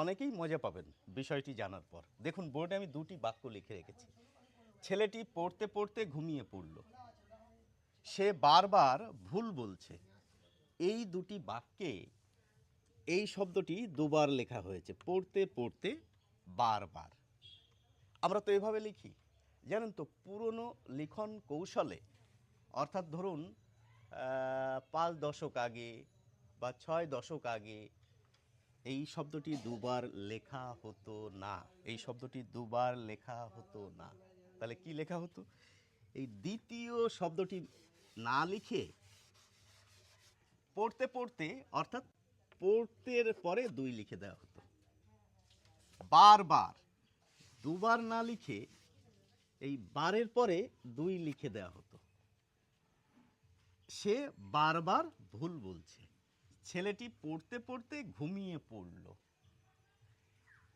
অনেকেই মজা পাবেন বিষয়টি জানার পর। দেখুন, বোর্ডে আমি দুটি বাক্য লিখে রেখেছি। ছেলেটি পড়তে পড়তে ঘুমিয়ে পড়ল। সে বারবার ভুল বলছে। এই দুটি বাক্যে এই শব্দটি দুবার লেখা হয়েছে, পড়তে পড়তে বারবার। আমরা তো এভাবে লিখি। জানেন তো, পুরনো লিখন কৌশলে, অর্থাৎ ধরুন পাঁচ দশক আগে বা ছয় দশক আগে এই শব্দটি দুবার লেখা হতো না। এই শব্দটি দুবার লেখা হতো না। তাহলে কি লেখা হতো? এই দ্বিতীয় শব্দটি না লিখে পড়তে পড়তে, অর্থাৎ পড়তের পরে দুই লিখে দেওয়া হতো। বারবার, দুবার না লিখে এই বারের পরে দুই লিখে দেওয়া হতো। সে বারবার ভুল বলছে। ছেলেটি পড়তে পড়তে ঘুমিয়ে পড়ল।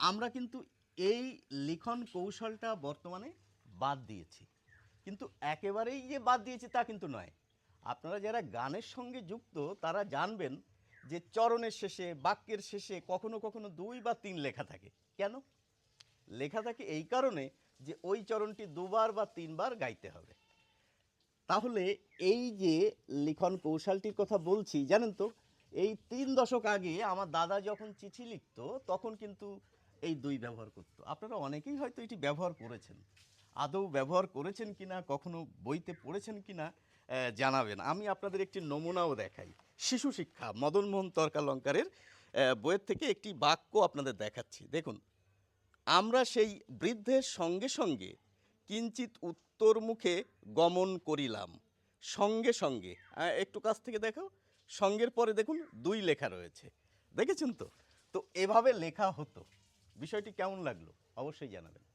আমরা কিন্তু এই লিখন কৌশলটা বর্তমানে বাদ দিয়েছি। কিন্তু একেবারেই যে বাদ দিয়েছি তা কিন্তু নয়। আপনারা যারা গানের সঙ্গে যুক্ত, তারা জানবেন যে চরণের শেষে, বাক্যের শেষে কখনো কখনো দুই বা তিন লেখা থাকে। কেন? লেখা থাকে এই কারণে যে ওই চরণটি দুবার বা তিনবার গাইতে হবে। তাহলে এই যে লিখন কৌশলটির কথা বলছি, জানেন তো এই তিন দশক আগে আমার দাদা যখন চিঠি লিখতো, তখন কিন্তু এই দুই ব্যবহার করতো। আপনারা অনেকেই হয়তো এটি ব্যবহার করেছেন। আদৌ ব্যবহার করেছেন কিনা, কখনো বইতে পড়েছেন কিনা জানাবেন। আমি আপনাদের একটি নমুনাও দেখাই। শিশু শিক্ষা মদনমোহন তর্কালঙ্কারের বইয়ের থেকে একটি বাক্য আপনাদের দেখাচ্ছি। দেখুন, আমরা সেই বৃদ্ধের সঙ্গে সঙ্গে কিঞ্চিত উত্তর মুখে গমন করিলাম। সঙ্গে সঙ্গে। একটু কাছ থেকে দেখো সঙ্গের পরে দেখুন দুই লেখা রয়েছে। দেখেছেন তো? তো এভাবে লেখা হতো। বিষয়টি কেমন লাগল? অবশ্যই জানাবেন।